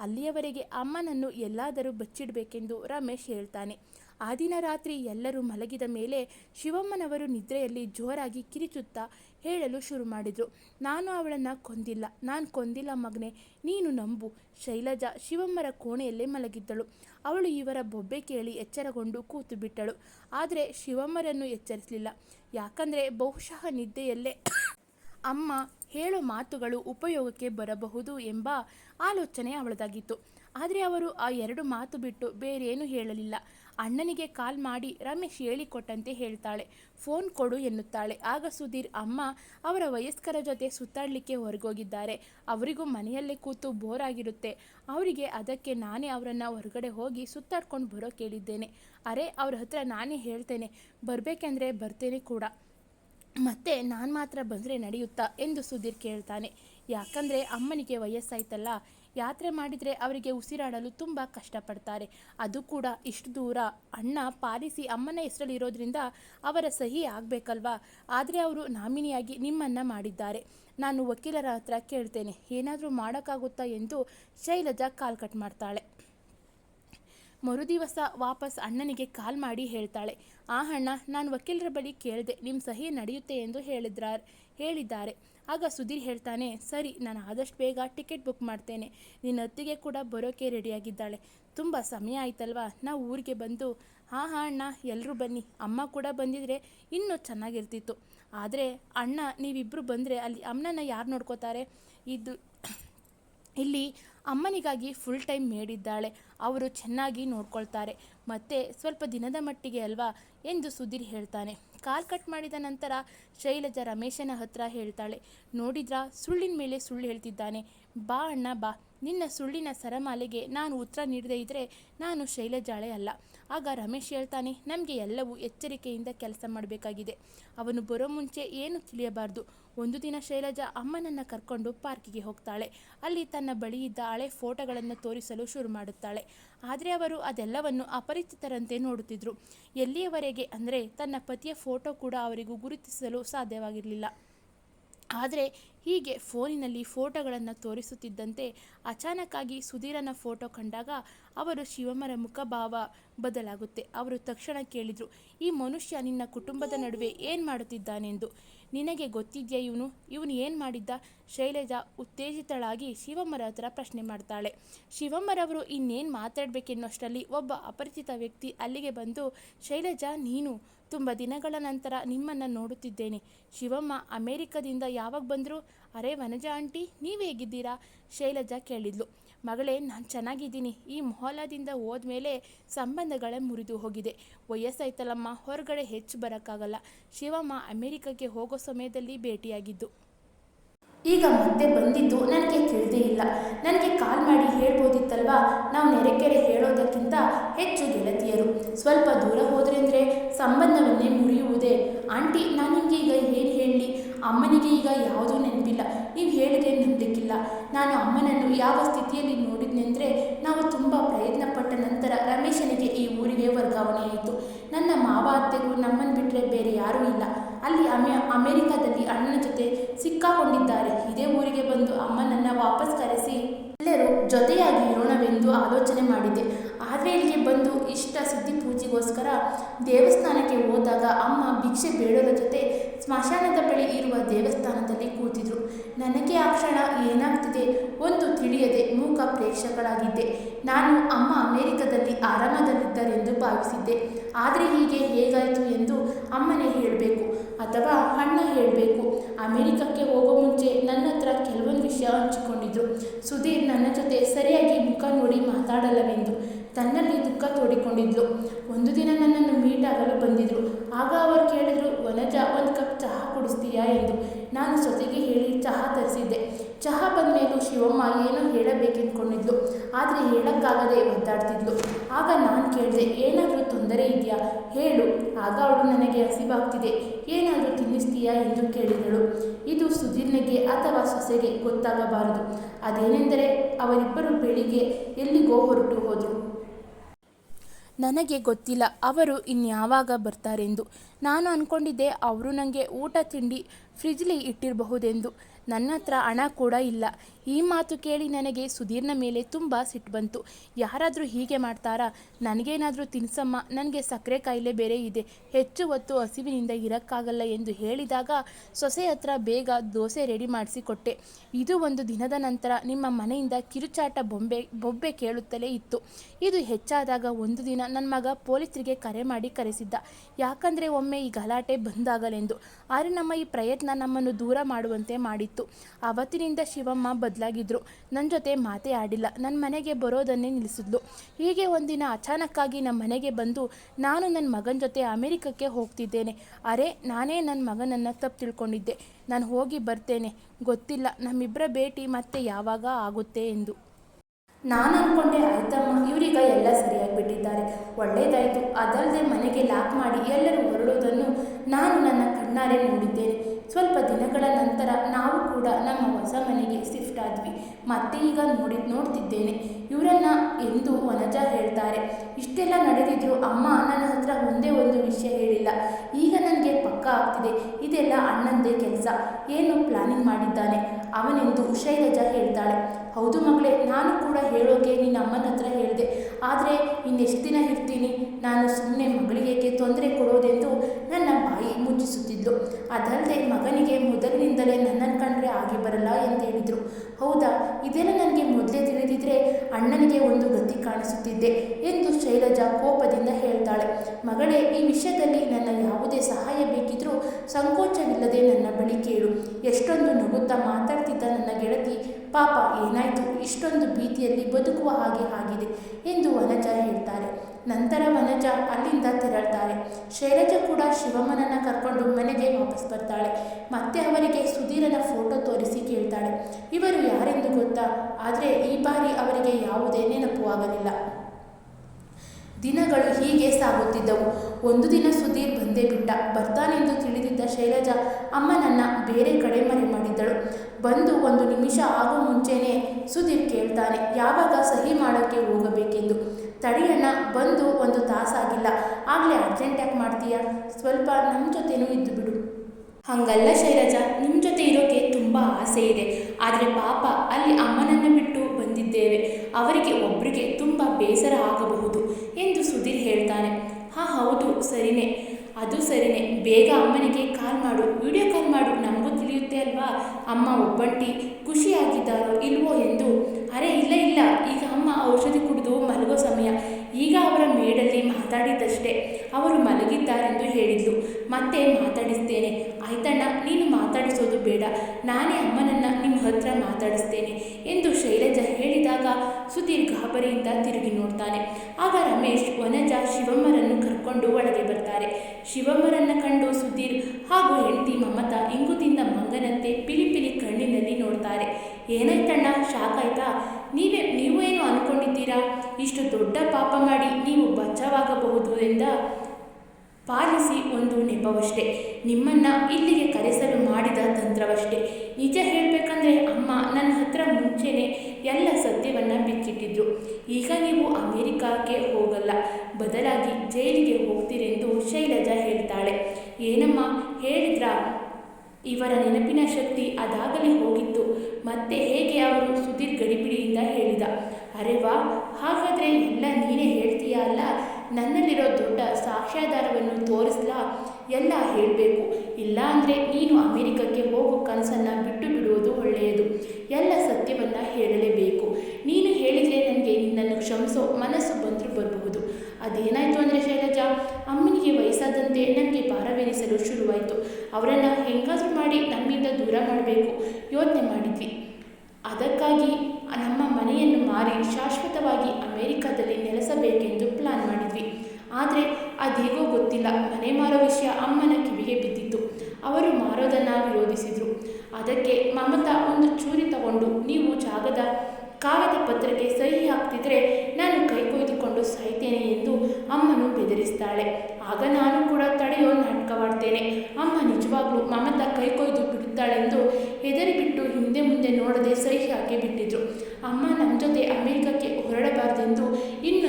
ಅಲ್ಲಿಯವರೆಗೆ ಅಮ್ಮನನ್ನು ಎಲ್ಲಾದರೂ ಬಚ್ಚಿಡಬೇಕೆಂದು ರಮೇಶ್ ಹೇಳ್ತಾನೆ. ಆ ದಿನ ರಾತ್ರಿ ಎಲ್ಲರೂ ಮಲಗಿದ ಮೇಲೆ ಶಿವಮ್ಮನವರು ನಿದ್ರೆಯಲ್ಲಿ ಜೋರಾಗಿ ಕಿರಿಚುತ್ತಾ ಹೇಳಲು ಶುರು ಮಾಡಿದರು. ನಾನು ಅವಳನ್ನು ಕೊಂದಿಲ್ಲ. ನಾನು ಕೊಂದಿಲ್ಲ ಮಗನೆ. ನೀನು ನಂಬು. ಶೈಲಜಾ ಶಿವಮ್ಮರ ಕೋಣೆಯಲ್ಲೇ ಮಲಗಿದ್ದಳು. ಅವಳು ಇವರ ಬೊಬ್ಬೆ ಕೇಳಿ ಎಚ್ಚರಗೊಂಡು ಕೂತು ಬಿಟ್ಟಳು. ಆದರೆ ಶಿವಮ್ಮರನ್ನು ಎಚ್ಚರಿಸಲಿಲ್ಲ. ಯಾಕಂದರೆ ಬಹುಶಃ ನಿದ್ದೆಯಲ್ಲೇ ಅಮ್ಮ ಹೇಳೋ ಮಾತುಗಳು ಉಪಯೋಗಕ್ಕೆ ಬರಬಹುದು ಎಂಬ ಆಲೋಚನೆ ಅವಳದಾಗಿತ್ತು. ಆದರೆ ಅವರು ಆ ಎರಡು ಮಾತು ಬಿಟ್ಟು ಬೇರೇನು ಹೇಳಲಿಲ್ಲ. ಅಣ್ಣನಿಗೆ ಕಾಲ್ ಮಾಡಿ ರಮೇಶ್ ಹೇಳಿಕೊಟ್ಟಂತೆ ಹೇಳ್ತಾಳೆ. ಫೋನ್ ಕೊಡು ಎನ್ನುತ್ತಾಳೆ. ಆಗ ಸುಧೀರ್, ಅಮ್ಮ, ಅವರ ವಯಸ್ಕರ ಜೊತೆ ಸುತ್ತಾಡಲಿಕ್ಕೆ ಹೊರಗೋಗಿದ್ದಾರೆ. ಅವರಿಗೂ ಮನೆಯಲ್ಲೇ ಕೂತು ಬೋರ್ ಆಗಿರುತ್ತೆ. ಅವರಿಗೆ ಅದಕ್ಕೆ ನಾನೇ ಅವರನ್ನು ಹೊರಗಡೆ ಹೋಗಿ ಸುತ್ತಾಡ್ಕೊಂಡು ಬರೋ ಕೇಳಿದ್ದೇನೆ. ಅರೆ, ಅವ್ರ ಹತ್ರ ನಾನೇ ಹೇಳ್ತೇನೆ. ಬರಬೇಕೆಂದ್ರೆ ಬರ್ತೇನೆ ಕೂಡ. ಮತ್ತೆ ನಾನು ಮಾತ್ರ ಬಂದರೆ ನಡೆಯುತ್ತಾ? ಎಂದು ಸುಧೀರ್ ಕೇಳ್ತಾನೆ. ಯಾಕಂದರೆ ಅಮ್ಮನಿಗೆ ವಯಸ್ಸಾಯ್ತಲ್ಲ ಯಾತ್ರೆ ಮಾಡಿದರೆ ಅವರಿಗೆ ಉಸಿರಾಡಲು ತುಂಬ ಕಷ್ಟಪಡ್ತಾರೆ. ಅದು ಕೂಡ ಇಷ್ಟು ದೂರ. ಅಣ್ಣ ಪಾಲಿಸಿ ಅಮ್ಮನ ಹೆಸರಲ್ಲಿರೋದ್ರಿಂದ ಅವರ ಸಹಿ ಆಗಬೇಕಲ್ವಾ? ಆದರೆ ಅವರು ನಾಮಿನಿಯಾಗಿ ನಿಮ್ಮನ್ನು ಮಾಡಿದ್ದಾರೆ. ನಾನು ವಕೀಲರ ಹತ್ರ ಕೇಳ್ತೇನೆ. ಏನಾದರೂ ಮಾಡೋಕ್ಕಾಗುತ್ತಾ ಎಂದು ಶೈಲಜಾ ಕಾಲ್ ಕಟ್ ಮಾಡ್ತಾಳೆ. ಮರುದಿವಸ ವಾಪಸ್ ಅಣ್ಣನಿಗೆ ಕಾಲ್ ಮಾಡಿ ಹೇಳ್ತಾಳೆ. ಆ ಅಣ್ಣ, ನಾನು ವಕೀಲರ ಬಳಿ ಕೇಳಿದೆ ನಿಮ್ಮ ಸಹಿ ನಡೆಯುತ್ತೆ ಎಂದು ಹೇಳಿದ್ರ ಹೇಳಿದ್ದಾರೆ. ಆಗ ಸುಧೀರ್ ಹೇಳ್ತಾನೆ, ಸರಿ, ನಾನು ಆದಷ್ಟು ಬೇಗ ಟಿಕೆಟ್ ಬುಕ್ ಮಾಡ್ತೇನೆ. ನಿನ್ನ ಅತ್ತಿಗೆ ಕೂಡ ಬರೋಕ್ಕೆ ರೆಡಿಯಾಗಿದ್ದಾಳೆ. ತುಂಬ ಸಮಯ ಆಯ್ತಲ್ವಾ? ನಾವು ಊರಿಗೆ ಬಂದು, ಹಾಂ ಹಾಂ, ಅಣ್ಣ ಎಲ್ಲರೂ ಬನ್ನಿ. ಅಮ್ಮ ಕೂಡ ಬಂದಿದ್ರೆ ಇನ್ನೂ ಚೆನ್ನಾಗಿರ್ತಿತ್ತು. ಆದರೆ, ಅಣ್ಣ ನೀವಿಬ್ಬರು ಬಂದರೆ ಅಲ್ಲಿ ಅಮ್ಮನನ್ನ ಯಾರು ನೋಡ್ಕೋತಾರೆ? ಇದು ಇಲ್ಲಿ ಅಮ್ಮನಿಗಾಗಿ ಫುಲ್ ಟೈಮ್ ಮೇಡಿದ್ದಾಳೆ ಅವರು ಚೆನ್ನಾಗಿ ನೋಡ್ಕೊಳ್ತಾರೆ. ಮತ್ತು ಸ್ವಲ್ಪ ದಿನದ ಮಟ್ಟಿಗೆ ಅಲ್ವಾ? ಎಂದು ಸುಧೀರ್ ಹೇಳ್ತಾನೆ. ಕಾಲ್ ಕಟ್ ಮಾಡಿದ ನಂತರ ಶೈಲಜ ರಮೇಶನ ಹತ್ರ ಹೇಳ್ತಾಳೆ, ನೋಡಿದ್ರಾ? ಸುಳ್ಳಿನ ಮೇಲೆ ಸುಳ್ಳು ಹೇಳ್ತಿದ್ದಾನೆ. ಬಾ ಅಣ್ಣ, ಬಾ. ನಿನ್ನ ಸುಳ್ಳಿನ ಸರಮಾಲೆಗೆ ನಾನು ಉತ್ತರ ನೀಡದೇ ಇದ್ದರೆ ನಾನು ಶೈಲಜಾಳೆ ಅಲ್ಲ. ಆಗ ರಮೇಶ್ ಹೇಳ್ತಾನೆ, ನಮಗೆ ಎಲ್ಲವೂ ಎಚ್ಚರಿಕೆಯಿಂದ ಕೆಲಸ ಮಾಡಬೇಕಾಗಿದೆ. ಅವನು ಬರೋ ಮುಂಚೆ ಏನು ತಿಳಿಯಬಾರ್ದು. ಒಂದು ದಿನ ಶೈಲಜಾ ಅಮ್ಮನನ್ನು ಕರ್ಕೊಂಡು ಪಾರ್ಕಿಗೆ ಹೋಗ್ತಾಳೆ. ಅಲ್ಲಿ ತನ್ನ ಬಳಿ ಇದ್ದ ಹಳೆ ಫೋಟೋಗಳನ್ನು ತೋರಿಸಲು ಶುರು ಮಾಡುತ್ತಾಳೆ. ಆದರೆ ಅವರು ಅದೆಲ್ಲವನ್ನು ಅಪರಿಚಿತರಂತೆ ನೋಡುತ್ತಿದ್ದರು ಎಲ್ಲಿಯವರೆಗೆ ಅಂದರೆ ತನ್ನ ಪತಿಯ ಫೋಟೋ ಕೂಡ ಅವರಿಗೂ ಗುರುತಿಸಲು ಸಾಧ್ಯವಾಗಿರಲಿಲ್ಲ. ಆದರೆ ಹೀಗೆ ಫೋನಿನಲ್ಲಿ ಫೋಟೋಗಳನ್ನು ತೋರಿಸುತ್ತಿದ್ದಂತೆ ಅಚಾನಕ್ಕಾಗಿ ಸುಧೀರನ ಫೋಟೋ ಕಂಡಾಗ ಅವರು ಶಿವಮ್ಮರ ಮುಖಭಾವ ಬದಲಾಗುತ್ತೆ. ಅವರು ತಕ್ಷಣ ಕೇಳಿದರು, ಈ ಮನುಷ್ಯ ನಿನ್ನ ಕುಟುಂಬದ ನಡುವೆ ಏನು ಮಾಡುತ್ತಿದ್ದಾನೆಂದು? ನಿನಗೆ ಗೊತ್ತಿದೆಯಾ ಇವನು? ಇವನು ಏನು ಮಾಡಿದ್ದ? ಶೈಲಜಾ ಉತ್ತೇಜಿತಳಾಗಿ ಶಿವಮ್ಮರ ಹತ್ರ ಪ್ರಶ್ನೆ ಮಾಡ್ತಾಳೆ. ಶಿವಮ್ಮರವರು ಇನ್ನೇನು ಮಾತಾಡಬೇಕೆನ್ನುವಷ್ಟರಲ್ಲಿ ಒಬ್ಬ ಅಪರಿಚಿತ ವ್ಯಕ್ತಿ ಅಲ್ಲಿಗೆ ಬಂದು, ಶೈಲಜಾ, ನೀನು ತುಂಬ ದಿನಗಳ ನಂತರ ನಿಮ್ಮನ್ನು ನೋಡುತ್ತಿದ್ದೇನೆ. ಶಿವಮ್ಮ, ಅಮೇರಿಕದಿಂದ ಯಾವಾಗ ಬಂದರು? ಅರೆ ವನಜಾ ಆಂಟಿ, ನೀವು ಹೇಗಿದ್ದೀರಾ? ಶೈಲಜಾ ಕೇಳಿದ್ಲು. ಮಗಳೇ, ನಾನು ಚೆನ್ನಾಗಿದ್ದೀನಿ. ಈ ಮೊಹಲಾದಿಂದ ಹೋದ್ಮೇಲೆ ಸಂಬಂಧಗಳೇ ಮುರಿದು ಹೋಗಿದೆ. ವಯಸ್ಸಾಯ್ತಲ್ಲಮ್ಮ, ಹೊರಗಡೆ ಹೆಚ್ಚು ಬರೋಕ್ಕಾಗಲ್ಲ. ಶಿವಮ್ಮ ಅಮೇರಿಕಕ್ಕೆ ಹೋಗೋ ಸಮಯದಲ್ಲಿ ಭೇಟಿಯಾಗಿದ್ದು. ಈಗ ಮತ್ತೆ ಬಂದಿದ್ದು ನನಗೆ ತಿಳಿದೇ ಇಲ್ಲ. ನನಗೆ ಕಾಲ್ ಮಾಡಿ ಹೇಳ್ಬೋದಿತ್ತಲ್ವಾ? ನಾವು ನೆರೆಕೆರೆ ಹೇಳೋದಕ್ಕಿಂತ ಹೆಚ್ಚು ಗೆಳತಿಯರು. ಸ್ವಲ್ಪ ದೂರ ಹೋದ್ರೆ ಅಂದರೆ ಸಂಬಂಧವನ್ನೇ ಮುರಿಯುವುದೇ? ಆಂಟಿ, ನಾನು ನಿಮಗೆ ಈಗ ಏನು ಹೇಳಲಿ ಅಮ್ಮನಿಗೆ ಈಗ ಯಾವುದೂ ನೆನಪಿಲ್ಲ. ನೀವು ಹೇಳಿದ್ರೆ ನಂಬಲಿಕ್ಕಿಲ್ಲ. ನಾನು ಅಮ್ಮನನ್ನು ಯಾವ ಸ್ಥಿತಿಯಲ್ಲಿ ನೋಡಿದ್ನೆಂದರೆ ನಾವು ತುಂಬ ಪ್ರಯತ್ನ ಪಟ್ಟ ನಂತರ ರಮೇಶನಿಗೆ ಈ ಊರಿಗೆ ವರ್ಗಾವಣೆಯಾಯಿತು ನನ್ನ ಮಾವ, ಅತ್ತೆಗೂ ನಮ್ಮನ್ನು ಬಿಟ್ಟರೆ ಬೇರೆ ಯಾರೂ ಇಲ್ಲ. ಅಲ್ಲಿ ಅಮೆ, ಅಮೆರಿಕದಲ್ಲಿ ಅಣ್ಣನ ಜೊತೆ ಸಿಕ್ಕಾಕೊಂಡಿದ್ದಾರೆ. ಇದೇ ಊರಿಗೆ ಬಂದು ಅಮ್ಮನನ್ನು ವಾಪಸ್ ಕರೆಸಿ ಎಲ್ಲರೂ ಜೊತೆಯಾಗಿ ಇರೋಣವೆಂದು ಆಲೋಚನೆ ಮಾಡಿದೆ. ಆದರೆ ಇಲ್ಲಿಗೆ ಬಂದು ಇಷ್ಟ ಸುದ್ದಿ ಪೂಜೆಗೋಸ್ಕರ ದೇವಸ್ಥಾನಕ್ಕೆ ಹೋದಾಗ ಅಮ್ಮ ಭಿಕ್ಷೆ ಬೇಡೋರ ಜೊತೆ ಸ್ಮಶಾನದ ಬಳಿ ಇರುವ ದೇವಸ್ಥಾನದಲ್ಲಿ ಕೂತಿದ್ರು ನನಗೆ ಆ ಕ್ಷಣ ಏನಾಗ್ತಿದೆ? ಒಂದು ತಿಳಿಯದೆ ಮೂಕ ಪ್ರೇಕ್ಷಕಳಾಗಿದ್ದೆ ನಾನು ಅಮ್ಮ ಅಮೆರಿಕದಲ್ಲಿ ಆರಾಮದಲ್ಲಿದ್ದರೆಂದು ಭಾವಿಸಿದ್ದೆ. ಆದರೆ ಹೀಗೆ ಹೇಗಾಯಿತು ಎಂದು ಅಮ್ಮನೇ ಹೇಳಬೇಕು ಅಥವಾ ಅಣ್ಣ ಹೇಳಬೇಕು. ಅಮೆರಿಕಕ್ಕೆ ಹೋಗೋ ಮುಂಚೆ ನನ್ನ ಹತ್ರ ಕೆಲವೊಂದು ವಿಷಯ ಹಂಚಿಕೊಂಡಿದ್ರು. ಸುಧೀರ್ ನನ್ನ ಜೊತೆ ಸರಿಯಾಗಿ ಮುಖ ನೋಡಿ ಮಾತಾಡಲ್ಲವೆಂದು. ತನ್ನಲ್ಲಿ ದುಃಖ ತೋಡಿಕೊಂಡಿದ್ಲು. ಒಂದು ದಿನ ನನ್ನನ್ನು ಮೀಟ್ ಆಗಲು ಬಂದಿದ್ರು. ಆಗ ಅವರು ಕೇಳಿದ್ರು, ವನಜ, ಒಂದು ಕಪ್ ಚಹಾ ಕುಡಿಸ್ತೀಯಾ? ಎಂದು. ನಾನು ಸೊತೆಗೆ ಹೇಳಿ ಚಹಾ ತರಿಸಿದ್ದೆ. ಚಹಾ ಬಂದ ಮೇಲೂ ಶಿವಮ್ಮ ಏನೋ ಹೇಳಬೇಕೆಂದ್ಕೊಂಡಿದ್ಲು. ಆದರೆ ಹೇಳಕ್ಕಾಗದೆ ಒದ್ದಾಡ್ತಿದ್ಲು. ಆಗ ನಾನು ಕೇಳಿದೆ, ಏನಾದರೂ ತೊಂದರೆ ಇದೆಯಾ? ಹೇಳು. ಆಗ ಅವಳು ನನಗೆ ಹಸಿವಾಗ್ತಿದೆ. ಏನಾದರೂ ತಿನ್ನಿಸ್ತೀಯಾ? ಎಂದು ಕೇಳಿದಳು. ಇದು ಸುಧೀರ್ನಿಗೆ ಅಥವಾ ಸೊಸೆಗೆ ಗೊತ್ತಾಗಬಾರದು. ಅದೇನೆಂದರೆ ಅವರಿಬ್ಬರು ಬೆಳಿಗ್ಗೆ ಎಲ್ಲಿಗೋ ಹೊರಟು ಹೋದರು. ನನಗೆ ಗೊತ್ತಿಲ್ಲ, ಅವರು ಇನ್ಯಾವಾಗ ಬರ್ತಾರೆಂದು. ನಾನು ಅಂದ್ಕೊಂಡಿದ್ದೆ ಅವರು ನನಗೆ ಊಟ ತಿಂಡಿ ಫ್ರಿಜ್ಲಿ ಇಟ್ಟಿರಬಹುದೆಂದು. ನನ್ನ ಹತ್ರ ಹಣ ಕೂಡ ಇಲ್ಲ. ಈ ಮಾತು ಕೇಳಿ ನನಗೆ ಸುಧೀರ್ನ ಮೇಲೆ ತುಂಬ ಸಿಟ್ಟು ಬಂತು. ಯಾರಾದರೂ ಹೀಗೆ ಮಾಡ್ತಾರಾ? ನನಗೇನಾದರೂ ತಿನ್ಸಮ್ಮ, ನನಗೆ ಸಕ್ಕರೆ ಕಾಯಿಲೆ ಬೇರೆ ಇದೆ. ಹೆಚ್ಚು ಹೊತ್ತು ಹಸಿವಿನಿಂದ ಇರೋಕ್ಕಾಗಲ್ಲ ಎಂದು ಹೇಳಿದಾಗ ಸೊಸೆ ಹತ್ರ ಬೇಗ ದೋಸೆ ರೆಡಿ ಮಾಡಿಸಿಕೊಟ್ಟೆ. ಇದು ಒಂದು ದಿನದ ನಂತರ ನಿಮ್ಮ ಮನೆಯಿಂದ ಕಿರುಚಾಟ ಬೊಂಬೆ ಬೊಬ್ಬೆ ಕೇಳುತ್ತಲೇ ಇತ್ತು. ಇದು ಹೆಚ್ಚಾದಾಗ ಒಂದು ದಿನ ನನ್ನ ಮಗ ಪೊಲೀಸರಿಗೆ ಕರೆ ಮಾಡಿ ಕರೆಸಿದ್ದ. ಯಾಕಂದರೆ ಒಮ್ಮೆ ಈ ಗಲಾಟೆ ಬಂದಾಗಲೆಂದು. ಆದರೆ ನಮ್ಮ ಈ ಪ್ರಯತ್ನ ನಮ್ಮನ್ನು ದೂರ ಮಾಡುವಂತೆ ಮಾಡಿತ್ತು. ಅವತ್ತಿನಿಂದ ಶಿವಮ್ಮ ಬದಲಾಗಿದ್ರು. ನನ್ನ ಜೊತೆ ಮಾತೇ ಆಡಿಲ್ಲ. ನನ್ನ ಮನೆಗೆ ಬರೋದನ್ನೇ ನಿಲ್ಲಿಸಿದ್ಲು. ಹೀಗೆ ಒಂದಿನ ಅಚಾನಕ್ಕಾಗಿ ನಮ್ಮ ಮನೆಗೆ ಬಂದು ನಾನು ನನ್ನ ಮಗನ ಜೊತೆ ಅಮೆರಿಕಕ್ಕೆ ಹೋಗ್ತಿದ್ದೇನೆ. ಅರೆ, ನಾನೇ ನನ್ನ ಮಗನನ್ನು ತಪ್ಪು ತಿಳ್ಕೊಂಡಿದ್ದೆ. ನಾನು ಹೋಗಿ ಬರ್ತೇನೆ. ಗೊತ್ತಿಲ್ಲ. ನಮ್ಮಿಬ್ಬರ ಭೇಟಿ ಮತ್ತೆ ಯಾವಾಗ ಆಗುತ್ತೆ ಎಂದು. ನಾನು ಅಂದ್ಕೊಂಡೆ ಆಯ್ತಮ್ಮ, ಇವರೀಗ ಎಲ್ಲ ಸರಿಯಾಗಿಬಿಟ್ಟಿದ್ದಾರೆ. ಒಳ್ಳೆಯದಾಯಿತು ಅದಲ್ಲದೆ ಮನೆಗೆ ಲಾಕ್ ಮಾಡಿ ಎಲ್ಲರೂ ಹೊರಡುವುದನ್ನು ನಾನು ನನ್ನ ಕಣ್ಣಾರೆ ನೋಡಿದ್ದೇನೆ. ಸ್ವಲ್ಪ ದಿನಗಳ ನಂತರ ನಾವು ಕೂಡ ನಮ್ಮ ಹೊಸ ಮನೆಗೆ ಶಿಫ್ಟ್ ಆದ್ವಿ. ಮತ್ತೆ ಈಗ ನೋಡಿ, ನೋಡ್ತಿದ್ದೇನೆ. ಇವರನ್ನ ಎಂದು ವನಜ ಹೇಳ್ತಾರೆ, ಇಷ್ಟೆಲ್ಲ ನಡೆದಿದ್ರು ಅಮ್ಮ ನನ್ನ ಹತ್ರ ಒಂದೇ ಒಂದು ವಿಷಯ ಹೇಳಿಲ್ಲ. ಈಗ ನನಗೆ ಪಕ್ಕ ಆಗ್ತಿದೆ. ಇದೆಲ್ಲ ಅಣ್ಣಂದೇ ಕೆಲಸ. ಏನು ಪ್ಲಾನಿಂಗ್ ಮಾಡಿದ್ದಾನೆ? ಅವನೆಂದು ಶೈಲಜ ಹೇಳ್ತಾಳೆ, ಹೌದು ಮಗಳೇ, ನಾನು ಕೂಡ ಹೇಳೋಕೆ ನಿನ್ನ ಅಮ್ಮನ ಹತ್ರ ಹೇಳಿದೆ. ಆದರೆ ಇನ್ನೆಷ್ಟು ದಿನ ಇರ್ತೀನಿ? ನಾನು ಸುಮ್ಮನೆ ಮಗಳಿಗೆ ತೊಂದರೆ ಕೊಡೋದೆಂದು ನನ್ನ ಬಾಯಿ ಮುಚ್ಚಿಸುತ್ತಿದ್ಲು. ಅದಲ್ಲದೆ ಮಗನಿಗೆ ಮೊದಲಿನಿಂದಲೇ ನನ್ನನ್ನು ಕಂಡ್ರೆ ಆಗಿ ಬರಲ್ಲ ಎಂದು ಹೇಳಿದರು. ಹೌದಾ, ಇದೆಲ್ಲ ನನಗೆ ಮೊದಲೇ ತಿಳಿದಿದ್ರೆ ಅಣ್ಣನಿಗೆ ಒಂದು ಗತಿ ಕಾಣಿಸುತ್ತಿದ್ದೆ ಎಂದು ಶೈಲಜಾ ಕೋಪದಿಂದ ಹೇಳ್ತಾಳೆ. ಮಗಳೇ, ಈ ವಿಷಯದಲ್ಲಿ ನನ್ನ ಯಾವುದೇ ಸಹಾಯ ಬೇಕಿದ್ರೂ ಸಂಕೋಚವಿಲ್ಲದೆ ನನ್ನ ಬಳಿ ಕೇಳು. ಎಷ್ಟೊಂದು ನಗುತ್ತಾ ಮಾತಾಡ್ತಿದ್ದ ನನ್ನ ಗೆಳತಿ, ಪಾಪ ಏನಾಯಿತು, ಇಷ್ಟೊಂದು ಭೀತಿಯಲ್ಲಿ ಬದುಕುವ ಹಾಗೆ ಆಗಿದೆ ಎಂದು ನಂತರ ವನಜ ಅಲ್ಲಿಂದ ತೆರಳ್ತಾರೆ ಶೈಲಜ ಕೂಡ ಶಿವಮ್ಮನನ್ನು ಕರ್ಕೊಂಡು ಮನೆಗೆ ವಾಪಸ್ ಬರ್ತಾಳೆ. ಮತ್ತೆ ಅವರಿಗೆ ಸುಧೀರನ ಫೋಟೋ ತೋರಿಸಿ ಕೇಳ್ತಾಳೆ. ಇವರು ಯಾರೆಂದು ಗೊತ್ತಾ? ಆದರೆ ಈ ಬಾರಿ ಅವರಿಗೆ ಯಾವುದೇ ನೆನಪು ಆಗಲಿಲ್ಲ. ದಿನಗಳು ಹೀಗೆ ಸಾಗುತ್ತಿದ್ದವು. ಒಂದು ದಿನ ಸುಧೀರ್ ಬಂದೇ ಬಿಟ್ಟ. ಬರ್ತಾನೆಂದು ತಿಳಿದಿದ್ದ ಶೈಲಜ ಅಮ್ಮನನ್ನು ಬೇರೆ ಕಡೆ ಮನೆ ಮಾಡಿದ್ದಳು. ಬಂದು ಒಂದು ನಿಮಿಷ ಆಗೋ ಮುಂಚೆನೇ ಸುಧೀರ್ ಕೇಳ್ತಾನೆ, ಯಾವಾಗ ಸಹಿ ಮಾಡೋಕ್ಕೆ ಹೋಗಬೇಕೆಂದು? ತಡಿಯಣ್ಣ ಬಂದು ಒಂದು ತಾಸಾಗಿಲ್ಲ. ಆಗಲೇ ಅರ್ಜೆಂಟ್ ಯಾಕೆ ಮಾಡ್ತೀಯ? ಸ್ವಲ್ಪ ನಮ್ಮ ಜೊತೆನೂ ಇದ್ದು ಬಿಡು. ಹಂಗಲ್ಲ ಶೈಲಜ ನಿಮ್ಮ ಜೊತೆ ಇರೋಕ್ಕೆ ತುಂಬ ಆಸೆ ಇದೆ. ಆದರೆ ಪಾಪ, ಅಲ್ಲಿ ಅಮ್ಮನನ್ನು ಬಿಟ್ಟು ಬಂದಿದ್ದೇವೆ. ಅವರಿಗೆ ಒಬ್ಬರಿಗೆ ತುಂಬ ಬೇಸರ ಆಗಬಹುದು ಎಂದು ಸುಧೀರ್ ಹೇಳ್ತಾನೆ. ಹಾಂ, ಹೌದು, ಸರಿನೇ. ಅದು ಸರಿನೇ. ಬೇಗ ಅಮ್ಮನಿಗೆ ಕಾಲ್ ಮಾಡು. ವಿಡಿಯೋ ಕಾಲ್ ಮಾಡು. ನಮಗೂ ತಿಳಿಯುತ್ತೆ ಅಲ್ವಾ? ಅಮ್ಮ ಒಬ್ಬಂಟಿ, ಖುಷಿಯಾಗಿದ್ದಾರೋ ಇಲ್ವೋ ಎಂದು ಅರೆ, ಇಲ್ಲ ಇಲ್ಲ. ಈಗ ಅಮ್ಮ ಔಷಧಿ ಕುಡಿದು ಮಲಗೋ ಸಮಯ. ಈಗ ಅವರ ಮೇಡಲ್ಲಿ ಮಾತಾಡಿದಷ್ಟೇ ಅವರು ಮಲಗಿದ್ದಾರೆಂದು ಹೇಳಿದ್ಲು ಮತ್ತೆ ಮಾತಾಡಿಸ್ತೇನೆ. ಆಯ್ತಣ್ಣ, ನೀನು ಮಾತಾಡಿಸೋದು ಬೇಡ. ನಾನೇ ಅಮ್ಮನನ್ನ ನಿಮ್ಮ ಹತ್ರ ಮಾತಾಡಿಸ್ತೇನೆ ಎಂದು ಶೈಲಜಾ ಹೇಳಿದಾಗ ಸುಧೀರ್ ಗಾಬರಿಯಿಂದ ತಿರುಗಿ ನೋಡ್ತಾನೆ. ಆಗ ರಮೇಶ್ ವನಜ ಶಿವಮ್ಮರನ್ನು ಕರ್ಕೊಂಡು ಒಳಗೆ ಬರ್ತಾರೆ. ಶಿವಮ್ಮರನ್ನು ಕಂಡು ಸುಧೀರ್ ಹಾಗೂ ಹೆಂಡತಿ ಮಮತಾ ಇಂಗುತಿಂದ ಮಂಗನಂತೆ ಪಿಲಿ ಪಿಲಿ ಕಣ್ಣಿನಲ್ಲಿ ನೋಡ್ತಾರೆ. ಏನಾಯ್ತಣ್ಣ, ಶಾಕ್ ಆಯ್ತಾ? ನೀವೇ ಏನು ಅನ್ಕೊಂಡಿದ್ದೀರಾ? ಇಷ್ಟು ದೊಡ್ಡ ಪಾಪ ಮಾಡಿ ನೀವು ಬಚಾವಾಗಬಹುದು ಎಂದ ಪಾಲಿಸಿ ಒಂದು ನೆಪವಷ್ಟೇ. ನಿಮ್ಮನ್ನ ಇಲ್ಲಿಗೆ ಕರೆಸಲು ಮಾಡಿದ ತಂತ್ರವಷ್ಟೇ. ನಿಜ ಹೇಳಬೇಕಂದ್ರೆ ಅಮ್ಮ ನನ್ನ ಹತ್ರ ಮುಂಚೆನೆ ಎಲ್ಲ ಸತ್ಯವನ್ನು ಬಿಚ್ಚಿಟ್ಟಿದ್ರು. ಈಗ ನೀವು ಅಮೇರಿಕಾಕ್ಕೆ ಹೋಗಲ್ಲ. ಬದಲಾಗಿ ಜೈಲಿಗೆ ಹೋಗ್ತೀರೆಂದು ಶೈಲಜಾ ಹೇಳ್ತಾಳೆ. ಏನಮ್ಮ ಹೇಳಿದ್ರಾ? ಇವರ ನೆನಪಿನ ಶಕ್ತಿ ಅದಾಗಲೇ ಹೋಗಿತ್ತು. ಮತ್ತೆ ಹೇಗೆ ಅವರು ಸುಧೀರ್ ಗಡಿಬಿಡಿಯಿಂದ ಹೇಳಿದ? ಅರೆ ವಾ ಹಾಗಾದರೆ ಎಲ್ಲ ನೀನೇ ಹೇಳ್ತೀಯ ಅಲ್ಲ? ನನ್ನಲ್ಲಿರೋ ದೊಡ್ಡ ಸಾಕ್ಷ್ಯಾಧಾರವನ್ನು ತೋರಿಸ್ಲಾ? ಎಲ್ಲ ಹೇಳಬೇಕು. ಇಲ್ಲ ಅಂದರೆ ನೀನು ಅಮೆರಿಕಕ್ಕೆ ಹೋಗೋ ಕನಸನ್ನು ಬಿಟ್ಟು ಬಿಡುವುದು ಒಳ್ಳೆಯದು. ಎಲ್ಲ ಸತ್ಯವನ್ನು ಹೇಳಲೇಬೇಕು. ನೀನು ಹೇಳಿದರೆ ನನಗೆ ನಿನ್ನನ್ನು ಕ್ಷಮಿಸೋ ಮನಸ್ಸು ಬಂದರೂ ಬರಬಹುದು. ಅದೇನಾಯಿತು ಅಂದರೆ ಶೈಲಜಾ? ಅಮ್ಮನಿಗೆ ವಯಸ್ಸಾದಂತೆ ನನಗೆ ಭಾರವೆನಿಸಲು ಶುರುವಾಯಿತು. ಅವರನ್ನು ಹೆಂಗಾದರೂ ಮಾಡಿ ನಮ್ಮಿಂದ ದೂರ ಮಾಡಬೇಕು ಯೋಚನೆ ಮಾಡಿದ್ವಿ ಅದಕ್ಕಾಗಿ ನಮ್ಮ ಮನೆಯನ್ನು ಮಾರಿ ಶಾಶ್ವತವಾಗಿ ಅಮೆರಿಕದಲ್ಲಿ ನೆಲೆಸಬೇಕೆಂದು ಪ್ಲಾನ್ ಮಾಡಿದ್ವಿ ಆದರೆ ಅದೇಗೋ ಗೊತ್ತಿಲ್ಲ ಮನೆ ಮಾರೋ ವಿಷಯ ಅಮ್ಮನ ಕಿವಿಗೆ ಬಿದ್ದಿತ್ತು. ಅವರು ಮಾರೋದನ್ನು ವಿರೋಧಿಸಿದರು ಅದಕ್ಕೆ ಮಮತಾ ಒಂದು ಚೂರಿ ತಗೊಂಡು, ನೀವು ಜಾಗದ ಕಾಗದ ಪತ್ರಕ್ಕೆ ಸಹಿ ಹಾಕ್ತಿದ್ರೆ ನಾನು ಕೈ ಕೊಯ್ದುಕೊಂಡು ಸಾಯ್ತೇನೆ ಎಂದು ಅಮ್ಮನು ಬೆದರಿಸ್ತಾಳೆ. ಆಗ ನಾನು ಕೂಡ ತಡೆಯೋ ನಾಟಕವಾಡ್ತೇನೆ ಅಮ್ಮ ನಿಜವಾಗ್ಲೂ ಮಮತಾ ಕೈ ಕೊಯ್ದು ಬಿಡುತ್ತಾಳೆಂದು ಹೆದರಿಬಿಟ್ಟು ಹಿಂದೆ ಮುಂದೆ ನೋಡದೆ ಸಹಿ ಹಾಕಿ ಬಿಟ್ಟಿದ್ರು. ಅಮ್ಮ ನಮ್ಮ ಜೊತೆ ಅಮೆರಿಕಕ್ಕೆ ಹೊರಡಬಾರ್ದೆಂದು ಪ್ಲಾನ್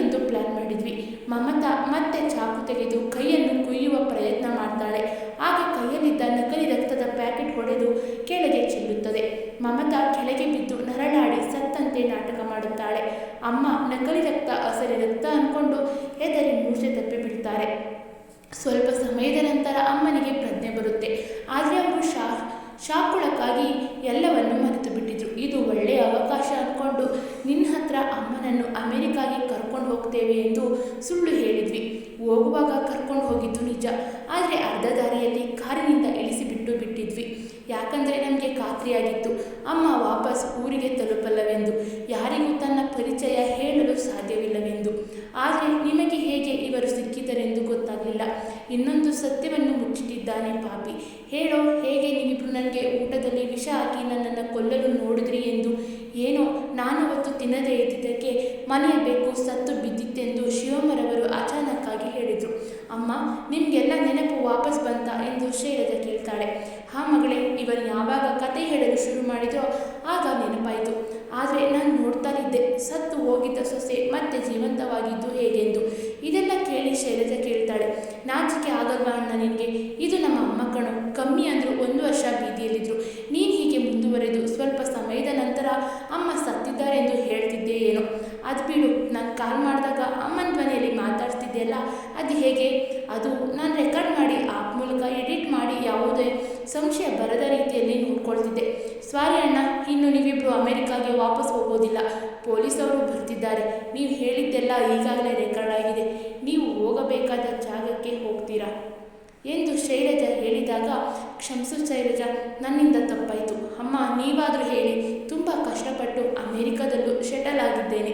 ಮಾಡಿದ್ವಿ ಮಮತಾ ಮತ್ತೆ ಚಾಕು ತೆಗೆದು ಕೈಯನ್ನು ಕುಯ್ಯುವ ಪ್ರಯತ್ನ ಮಾಡ್ತಾಳೆ. ಆಗ ಕೈಯಲ್ಲಿದ್ದ ನಕಲಿ ರಕ್ತದ ಪ್ಯಾಕೆಟ್ ಹೊಡೆದು ಕೆಳಗೆ ಚೆಲ್ಲುತ್ತದೆ. ಮಮತಾ ಕೆಳಗೆ ಬಿದ್ದು ನರಳಾಡಿ ಸತ್ತಂತೆ ನಾಟಕ ಮಾಡುತ್ತಾಳೆ. ಅಮ್ಮ ನಕಲಿ ರಕ್ತ ಅಸರಿ ರಕ್ತ ಅಂದ್ಕೊಂಡು ಹೆದರಿ ಮೂರ್ಛೆ ತಪ್ಪಿ ಬಿಡ್ತಾರೆ ಸ್ವಲ್ಪ ಸಮಯದ ನಂತರ ಅಮ್ಮನಿಗೆ ಪ್ರಜ್ಞೆ ಬರುತ್ತೆ. ಆದರೆ ಅವರು ಶಾ, ಶಾಕುಳಕ್ಕಾಗಿ ಎಲ್ಲವನ್ನು ಬಿಟ್ಟಿದ್ರು. ಇದು ಒಳ್ಳೆಯ ಅವಕಾಶ ಅಂದ್ಕೊಂಡು ನಿನ್ನ ಹತ್ರ ಅಮ್ಮನನ್ನು ಅಮೆರಿಕಾಗೆ ಕರ್ಕೊಂಡು ಹೋಗ್ತೇವೆ ಎಂದು ಸುಳ್ಳು ಹೇಳಿದ್ವಿ. ಹೋಗುವಾಗ ಕರ್ಕೊಂಡು ಹೋಗಿದ್ದು ನಿಜ. ಆದರೆ ಅರ್ಧ ದಾರಿಯಲ್ಲಿ ಕಾರಿನಿಂದ ಇಳಿಸಿಬಿಟ್ಟು ಬಿಟ್ಟಿದ್ವಿ. ಯಾಕಂದರೆ ನಮಗೆ ಖಾತ್ರಿಯಾಗಿತ್ತು. ಅಮ್ಮ ವಾಪಸ್ ಊರಿಗೆ ತಲುಪಲ್ಲವೆಂದು. ಯಾರಿಗೂ ತನ್ನ ಪರಿಚಯ ಹೇಳಲು ಸಾಧ್ಯವಿಲ್ಲವೆಂದು. ಆದರೆ ನಿಮಗೆ ಹೇಗೆ ಇವರು ಸಿಕ್ಕಿದರೆಂದು ಗೊತ್ತಾಗಲಿಲ್ಲ. ಇನ್ನೊಂದು ಸತ್ಯವನ್ನು ಮುಚ್ಚಿಟ್ಟಿದ್ದಾನೆ ಪಾಪಿ. ಹೇಳೋ, ಹೇಗೆ ನೀವಿಬ್ರು ನನಗೆ ಊಟದಲ್ಲಿ ವಿಷ ಹಾಕಿ ನನ್ನನ್ನು ಕೊಲ್ಲಲು ನೋಡಿದ್ರಿ ಎಂದು? ಏನೋ, ನಾನು ಅವತ್ತು ತಿನ್ನದೇ ಇದ್ದಿದ್ದಕ್ಕೆ ಮನೆಯ ಬೇಕು ಸತ್ತು ಬಿದ್ದಿತ್ತೆಂದು ಶಿವಮರವರು ಅಚಾನಕ್ಕಾಗಿ ಹೇಳಿದರು. ಅಮ್ಮ, ನಿಮಗೆಲ್ಲ ನೆನಪು ವಾಪಸ್ ಬಂತ? ಎಂದು ಶೈಲಜ ಕೇಳ್ತಾಳೆ. ಹಾ ಮಗಳೇ ಇವರು ಯಾವಾಗ ಕತೆ ಹೇಳಲು ಶುರು ಮಾಡಿದ್ರೋ ಆಗ ನೆನಪಾಯಿತು. ಆದರೆ ನಾನು ನೋಡ್ತಾನಿದ್ದೆ ಸತ್ತು ಹೋಗಿದ್ದ ಸೊಸೆ ಮತ್ತೆ ಜೀವಂತವಾಗಿದ್ದು ಹೇಗೆಂದು? ಇದೆಲ್ಲ ಕೇಳಿ ಶೈಲಜ ಕೇಳ್ತಾಳೆ ನಾಚಿಕೆ ಆಗಲ್ವಾ ಅಣ್ಣ ನಿನಗೆ ಇದು ನಮ್ಮ ಅಮ್ಮ ಕಣು ಕಮ್ಮಿ ಅಂದರೂ ಒಂದು ವರ್ಷ ಬೀದಿಯಲ್ಲಿದ್ದರು ನೀನು ಹೀಗೆ ಮುಂದುವರೆದು ಸ್ವಲ್ಪ ಸಮಯದ ನಂತರ ಅಮ್ಮ ಸತ್ತಿದ್ದಾರೆ ಎಂದು ಹೇಳ್ತಿದ್ದೆ ಏನೋ. ಅದು ಬಿಡು, ನಾನು ಕಾಲ್ ಮಾಡಿದಾಗ ಅಮ್ಮನ ಮಾತಾಡ್ತಿದ್ದೆ ಮಾತಾಡ್ತಿದ್ದೆಯಲ್ಲ ಅದು ಹೇಗೆ? ಅದು ನಾನು ರೆಕಾರ್ಡ್ ಮಾಡಿ ಆಪ್ ಮೂಲಕ ಎಡಿಟ್ ಮಾಡಿ ಯಾವುದೇ ಸಂಶಯ ಬರದ ರೀತಿಯಲ್ಲಿ ನೋಡ್ಕೊಳ್ತಿದ್ದೆ. ಸ್ವಾರಿ ಅಣ್ಣ, ಇನ್ನು ನೀವಿಬ್ಬರು ಅಮೆರಿಕಾಗೆ ವಾಪಸ್ ಹೋಗೋದಿಲ್ಲ. ಪೊಲೀಸವರು ಬರ್ತಿದ್ದಾರೆ. ನೀವು ಹೇಳಿದ್ದೆಲ್ಲ ಈಗಾಗಲೇ ರೆಕಾರ್ಡ್ ಆಗಿದೆ. ನೀವು ಹೋಗಬೇಕಾದ ಜಾಗಕ್ಕೆ ಹೋಗ್ತೀರಾ? ಎಂದು ಹೇಳಿದಾಗ ಕ್ಷಮಿಸು ಶೈಲಜಾ ನನ್ನಿಂದ ತಪ್ಪಾಯಿತು. ಅಮ್ಮ, ನೀವಾದರೂ ಹೇಳಿ. ತುಂಬ ಕಷ್ಟಪಟ್ಟು ಅಮೆರಿಕದಲ್ಲೂ ಶೆಟಲ್ ಆಗಿದ್ದೇನೆ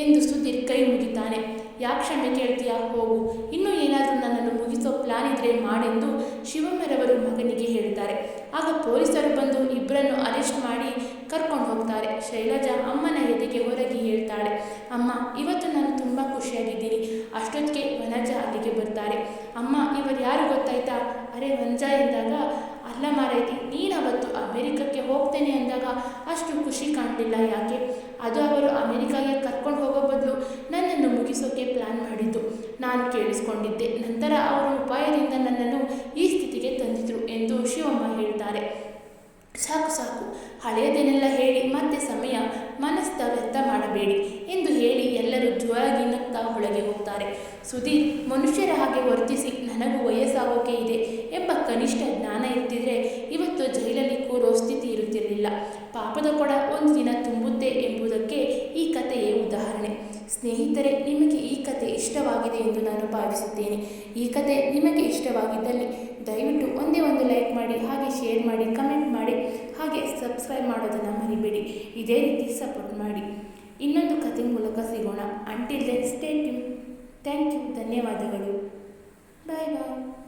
ಎಂದು ಸುಧೀರ್ ಕೈ ಮುಗಿತಾನೆ. ಯಾಕೆ ಕ್ಷಮೆ ಕೇಳ್ತೀಯಾ? ಹೋಗು. ಇನ್ನೂ ಏನಾದರೂ ನನ್ನನ್ನು ಮುಗಿಸೋ ಪ್ಲಾನ್ ಇದ್ರೆ ಮಾಡೆಂದು ಶಿವಮ್ಮರವರು ಮಗನಿಗೆ ಹೇಳ್ತಾರೆ ಆಗ ಪೊಲೀಸರು ಬಂದು ಇಬ್ಬರನ್ನು ಅರೆಸ್ಟ್ ಮಾಡಿ ಕರ್ಕೊಂಡು ಹೋಗ್ತಾರೆ. ಶೈಲಜಾ ಅಮ್ಮನ ಎದೆಗೆ ಹೊರಗೆ ಹೇಳ್ತಾಳೆ, ಅಮ್ಮ, ಇವತ್ತು ನಾನು ತುಂಬ ಖುಷಿಯಾಗಿದ್ದೀನಿ. ಅಷ್ಟೊತ್ತಿಗೆ ವನಜಾ ಅಲ್ಲಿಗೆ ಬರ್ತಾರೆ. ಅಮ್ಮ, ಇವರು ಯಾರು ಗೊತ್ತಾಯ್ತಾ? ಅರೆ ವಂಜಾ ಎಂದಾಗ ಅಲ್ಲ ಮಾರೈತಿ, ನೀನು ಅವತ್ತು ಅಮೆರಿಕಕ್ಕೆ ಹೋಗ್ತೇನೆ ಅಂದಾಗ ಅಷ್ಟು ಖುಷಿ ಕಾಣಲಿಲ್ಲ ಯಾಕೆ? ಅದು ಅವರು ಅಮೇರಿಕಾಗೆ ಕರ್ಕೊಂಡು ಹೋಗೋ ಬದಲು ನನ್ನನ್ನು ಮುಗಿಸೋಕೆ ಪ್ಲ್ಯಾನ್ ಮಾಡಿದ್ದು. ನಾನು ಕೇಳಿಸ್ಕೊಂಡಿದ್ದೆ. ನಂತರ ಅವರ ಉಪಾಯದಿಂದ ನನ್ನನ್ನು ಈ ಸ್ಥಿತಿಗೆ ತಂದಿದ್ರು ಎಂದು ಶಿವಮ್ಮ ಹೇಳ್ತಾರೆ. ಸಾಕು ಸಾಕು. ಹಳೆಯದನ್ನೆಲ್ಲ ಹೇಳಿ ಮತ್ತೆ ಸಮಯ ಮನಸ್ಥ ವ್ಯರ್ಥ ಮಾಡಬೇಡಿ. ಎಂದು ಜೋರಾಗಿ ನಗ್ತಾ ಒಳಗೆ ಹೋಗ್ತಾರೆ. ಸುಧೀರ್, ಮನುಷ್ಯರ ಹಾಗೆ ವರ್ತಿಸಿ, ನನಗೂ ವಯಸ್ಸಾಗೋಕೆ ಇದೆ ಎಂಬ ಕನಿಷ್ಠ ಜ್ಞಾನ ಇರ್ತಿದ್ರೆ ಇವತ್ತು ಜೈಲಲ್ಲಿ ಕೂರೋ ಸ್ಥಿತಿ ಇರುತ್ತಿರಲಿಲ್ಲ. ಪಾಪದ ಕೊಡ ಒಂದು ದಿನ ತುಂಬುತ್ತೆ ಎಂಬುದಕ್ಕೆ ಈ ಕಥೆಯೇ ಉದಾಹರಣೆ. ಸ್ನೇಹಿತರೆ, ನಿಮಗೆ ಈ ಕತೆ ಇಷ್ಟವಾಗಿದೆ ಎಂದು ನಾನು ಭಾವಿಸುತ್ತೇನೆ. ಈ ಕತೆ ನಿಮಗೆ ಇಷ್ಟವಾಗಿದ್ದಲ್ಲಿ ದಯವಿಟ್ಟು ಒಂದೇ ಒಂದು ಲೈಕ್ ಮಾಡಿ, ಹಾಗೆ ಶೇರ್ ಮಾಡಿ, ಕಮೆಂಟ್ ಮಾಡಿ, ಹಾಗೆ ಸಬ್ಸ್ಕ್ರೈಬ್ ಮಾಡೋದನ್ನು ಮರಿಬೇಡಿ. ಇದೇ ರೀತಿ ಸಪೋರ್ಟ್ ಮಾಡಿ. ಇನ್ನೊಂದು ಕಥೆ ಮೂಲಕ ಸಿಗೋಣ. Until then stay tuned thank you ಧನ್ಯವಾದಗಳು. Bye bye